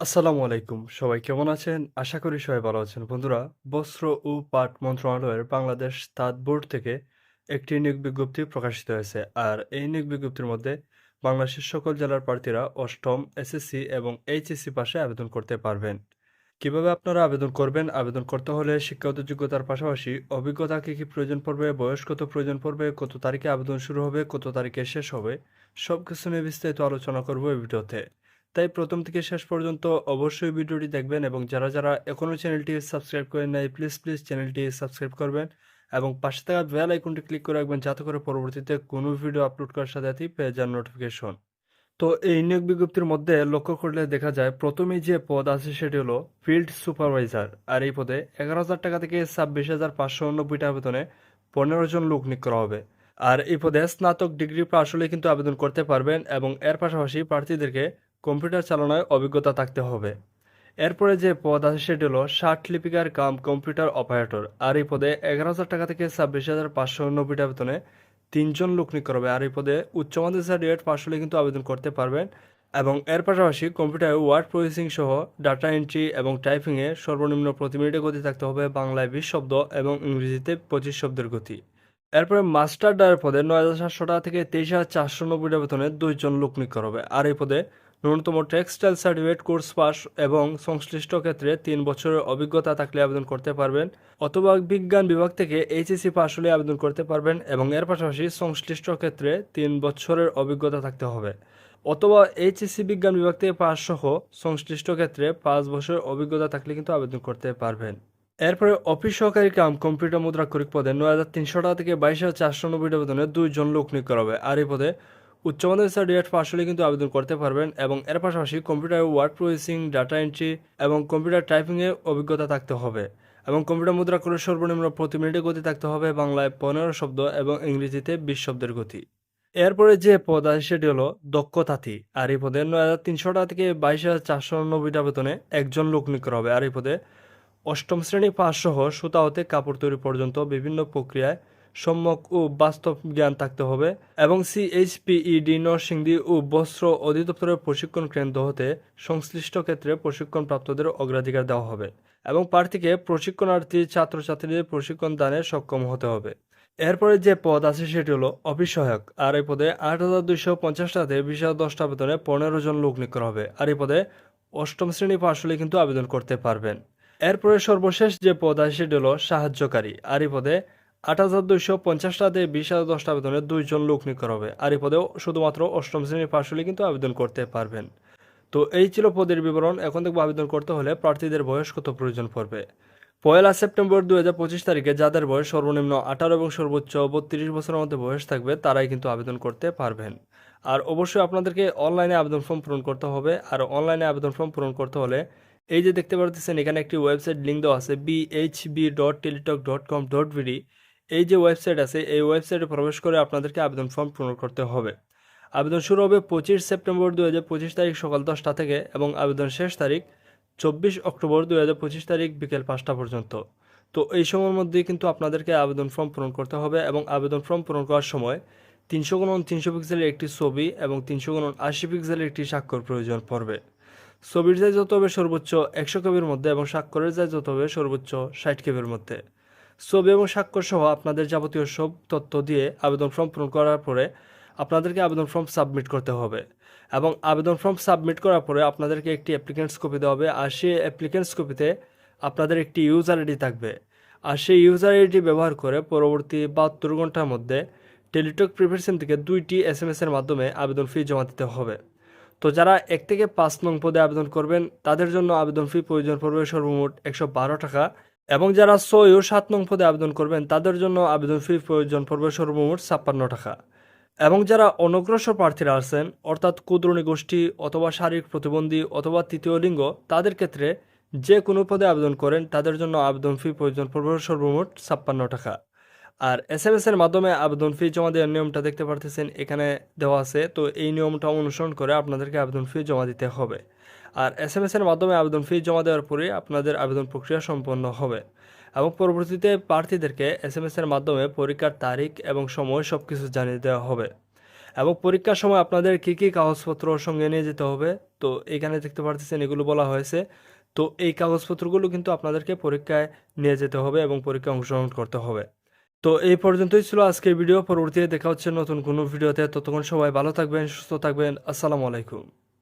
আসসালামু আলাইকুম। সবাই কেমন আছেন? আশা করি সবাই ভালো আছেন। বন্ধুরা, বস্ত্র ও পাট মন্ত্রণালয়ের বাংলাদেশ তাঁত বোর্ড থেকে একটি নিয়োগ বিজ্ঞপ্তি প্রকাশিত হয়েছে। আর এই নিয়োগ বিজ্ঞপ্তির মধ্যে বাংলাদেশের সকল জেলার প্রার্থীরা অষ্টম এসএসসি এবং এইচএসসি পাশে আবেদন করতে পারবেন। কীভাবে আপনারা আবেদন করবেন? আবেদন করতে হলে শিক্ষাগত যোগ্যতার পাশাপাশি অভিজ্ঞতা কী কী প্রয়োজন পড়বে, বয়স কত প্রয়োজন পড়বে, কত তারিখে আবেদন শুরু হবে, কত তারিখে শেষ হবে সব কিছু নিয়ে বিস্তারিত আলোচনা করব এই ভিডিওতে। তাই প্রথম থেকে শেষ পর্যন্ত অবশ্যই ভিডিওটি দেখবেন এবং যারা যারা এখনও চ্যানেলটি সাবস্ক্রাইব করেন নাই প্লিজ প্লিজ চ্যানেলটি সাবস্ক্রাইব করবেন এবং পাশে থাকা বেল আইকনটি ক্লিক করে রাখবেন যাতে করে পরবর্তীতে কোনো ভিডিও আপলোড করার সাথে সাথেই পেয়ে যান নোটিফিকেশন তো এই নিয়োগ বিজ্ঞপ্তির মধ্যে লক্ষ্য করলে দেখা যায় প্রথমেই যে পদ আছে সেটি হলো ফিল্ড সুপারভাইজার আর এই পদে এগারো হাজার টাকা থেকে ছাব্বিশ হাজার পাঁচশো উনব্বইটা আবেদনে পনেরো জন লোক নিয়োগ করা হবে। আর এই পদে স্নাতক ডিগ্রি পাশ হলে কিন্তু আবেদন করতে পারবেন এবং এর পাশাপাশি প্রার্থীদেরকে কম্পিউটার চালানোয় অভিজ্ঞতা থাকতে হবে। এরপরে যে পদ আছে সেটি হলো ষাট লিপিকার কাম কম্পিউটার অপারেটর। আর এই পদে এগারো হাজার টাকা থেকে ছাব্বিশ হাজার পাঁচশো উনব্বইটা বেতনে তিনজন লোক নিয়োগ করা হবে। আর এই পদে উচ্চ মাধ্যমিক সার্টিফিকেট পাশ হলে কিন্তু আবেদন করতে পারবেন এবং এর পাশাপাশি কম্পিউটারে ওয়ার্ড প্রসেসিং সহ ডাটা এন্ট্রি এবং টাইপিংয়ে সর্বনিম্ন প্রতি মিনিটে গতি থাকতে হবে বাংলায় বিশ শব্দ এবং ইংরেজিতে পঁচিশ শব্দের গতি। এরপরে মাস্টার ডায়ের পদে নয় হাজার সাতশো টাকা থেকে তেইশ হাজার চারশো নব্বইটা বেতনে দুইজন লোক নিয়োগ করা হবে। আর এই পদে ন্যূনতম টেক্সটাইল সার্টিফিকেট কোর্স পাস এবং সংশ্লিষ্ট ক্ষেত্রে তিন বছরের অভিজ্ঞতা থাকলে আবেদন করতে পারবেন। অথবা বিজ্ঞান বিভাগ থেকে এইচএসসি পাস হলে আবেদন করতে পারবেন এবং এর পাশাপাশি সংশ্লিষ্ট ক্ষেত্রে তিন বছরের অভিজ্ঞতা থাকতে হবে। অথবা এইচএসসি বিজ্ঞান বিভাগ থেকে পাস সহ সংশ্লিষ্ট ক্ষেত্রে পাঁচ বছরের অভিজ্ঞতা থাকলে কিন্তু আবেদন করতে পারবেন। এরপরে অফিস সহকারী কাম কম্পিউটার মুদ্রাক্ষরিক পদে নয় হাজার তিনশো টাকা থেকে বাইশ হাজার চারশো নব্বইটা বেতনে দুইজন লোক নিয়োগ করা হবে। আর এই পদে উচ্চ মাধ্যমিক সার্টিফিকেট পাশ হলে কিন্তু আবেদন করতে পারবেন এবং এর পাশাপাশি computer word processing, data entry এবং কম্পিউটার টাইপিংয়ে অভিজ্ঞতা থাকতে হবে এবং কম্পিউটার মুদ্রা করে সর্বনিম্ন প্রতি মিনিটে গতি থাকতে হবে বাংলায় পনেরো শব্দ এবং ইংরেজিতে বিশ শব্দের গতি। এরপরে যে পদ আছে সেটি হলো দক্ষতাথী। আর এই পদে নয় হাজার তিনশো টাকা থেকে বাইশ হাজার চারশো নব্বইটা বেতনে একজন লোক নিয়োগ করা হবে। আর এই পদে অষ্টম শ্রেণি পাস সহ সুতা হতে কাপড় তৈরি পর্যন্ত বিভিন্ন প্রক্রিয়ায় সম্যক ও বাস্তব জ্ঞান থাকতে হবে এবং সিএইচপিইডি নরসিংদী ও বস্ত্র অধিদপ্তরের প্রশিক্ষণ কেন্দ্র হতে সংশ্লিষ্ট ক্ষেত্রে প্রশিক্ষণপ্রাপ্তদের অগ্রাধিকার দেওয়া হবে এবং প্রার্থীকে প্রশিক্ষণার্থী ছাত্রছাত্রীদের প্রশিক্ষণ দানে সক্ষম হতে হবে। এরপরে যে পদ আছে সেটি হলো অফিস সহায়ক। আর এই পদে আট হাজার দুইশো পঞ্চাশ টাকাতে বিশ হাজার দশটা বেতনে পনেরো জন লোক নিয়োগ করা হবে। আর এই পদে অষ্টম শ্রেণি পাশ হলে কিন্তু আবেদন করতে পারবেন। এরপরে সর্বশেষ যে পদ আছে সেটি হলো সাহায্যকারী। আর এই পদে আট হাজার দুইশো পঞ্চাশ টাকাতে বিশ হাজার দশটা আবেদনের দুইজন লোক নিয়োগ করা হবে। আর এই পদেও শুধুমাত্র অষ্টম শ্রেণির পাশ হলে কিন্তু আবেদন করতে পারবেন। তো এই ছিল পদের বিবরণ। এখন দেখব আবেদন করতে হলে প্রার্থীদের বয়স কত প্রয়োজন পড়বে। পয়লা সেপ্টেম্বর দু হাজার পঁচিশ তারিখে যাদের বয়স সর্বনিম্ন আঠারো এবং সর্বোচ্চ বত্রিশ বছরের মধ্যে বয়স থাকবে, তারাই কিন্তু আবেদন করতে পারবেন। আর অবশ্যই আপনাদেরকে অনলাইনে আবেদন ফর্ম পূরণ করতে হবে। আর অনলাইনে আবেদন ফর্ম পূরণ করতে হলে এই যে দেখতে পারতেছেন, এখানে একটি ওয়েবসাইট লিঙ্ক দেওয়া আছে BHB dot Teletalk dot com dot VD এই যে ওয়েবসাইট আছে, এই ওয়েবসাইটে প্রবেশ করে আপনাদেরকে আবেদন ফর্ম পূরণ করতে হবে। আবেদন শুরু হবে পঁচিশ সেপ্টেম্বর দু হাজার পঁচিশ তারিখ সকাল দশটা থেকে এবং আবেদন শেষ তারিখ চব্বিশ অক্টোবর দু হাজার পঁচিশ তারিখ বিকেল পাঁচটা পর্যন্ত। তো এই সময়ের মধ্যেই কিন্তু আপনাদেরকে আবেদন ফর্ম পূরণ করতে হবে এবং আবেদন ফর্ম পূরণ করার সময় তিনশো গুণন তিনশো পিক্সেলের একটি ছবি এবং তিনশো গুণন আশি পিক্সেলের একটি স্বাক্ষর প্রয়োজন পড়বে। ছবির সাইজ হতে হবে সর্বোচ্চ একশো কেবির মধ্যে এবং স্বাক্ষরের সাইজ হতে হবে সর্বোচ্চ ষাট কেবির মধ্যে। ছবি এবং স্বাক্ষর সহ আপনাদের যাবতীয় সব তথ্য দিয়ে আবেদন ফর্ম পূরণ করার পরে আপনাদেরকে আবেদন ফর্ম সাবমিট করতে হবে। এবং আবেদন ফর্ম সাবমিট করার পরে আপনাদেরকে একটি অ্যাপ্লিকেন্টস কপি দেওয়া হবে। আর সেই অ্যাপ্লিকেন্টস কপিতে আপনাদের একটি ইউজার আইডি থাকবে। আর সেই ইউজার আইডি ব্যবহার করে পরবর্তী বাহাত্তর ঘণ্টার মধ্যে টেলিটক প্রিপারেশন থেকে দুইটি এস এম এর মাধ্যমে আবেদন ফি জমা দিতে হবে। তো যারা এক থেকে পাঁচ নং পদে আবেদন করবেন, তাদের জন্য আবেদন ফি প্রয়োজন পড়বে সর্বমোট একশো বারো টাকা। এবং যারা ছয় ও সাত নং পদে আবেদন করবেন, তাদের জন্য আবেদন ফি প্রয়োজন পড়বে সর্বমোট ছাপ্পান্ন টাকা। এবং যারা অনগ্রসর প্রার্থীরা আছেন, অর্থাৎ কুদ্রণী গোষ্ঠী অথবা শারীরিক প্রতিবন্ধী অথবা তৃতীয় লিঙ্গ, তাদের ক্ষেত্রে যে কোনো পদে আবেদন করেন, তাদের জন্য আবেদন ফি প্রয়োজন পড়বে সর্বমোট ছাপ্পান্ন টাকা। আর এস এম এর মাধ্যমে আবেদন ফি জমা দেওয়ার নিয়মটা দেখতে পারতেছেন, এখানে দেওয়া আছে। তো এই নিয়মটা অনুসরণ করে আপনাদেরকে আবেদন ফি জমা দিতে হবে। আর এস এম এর মাধ্যমে আবেদন ফি জমা দেওয়ার পরে আপনাদের আবেদন প্রক্রিয়া সম্পন্ন হবে। এবং পরবর্তীতে প্রার্থীদেরকে এস এম এর মাধ্যমে পরীক্ষার তারিখ এবং সময় সব কিছু জানিয়ে দেওয়া হবে। এবং পরীক্ষার সময় আপনাদের কী কী কাগজপত্র সঙ্গে নিয়ে যেতে হবে? তো এখানে দেখতে পারতেছেন, এগুলো বলা হয়েছে। তো এই কাগজপত্রগুলো কিন্তু আপনাদেরকে পরীক্ষায় নিয়ে যেতে হবে এবং পরীক্ষায় অংশগ্রহণ করতে হবে। তো এই পর্যন্তই ছিল আজকের ভিডিও। পরবর্তীতে দেখা হচ্ছে নতুন কোনো ভিডিওতে। ততক্ষণ সবাই ভালো থাকবেন, সুস্থ থাকবেন। আসসালামু আলাইকুম।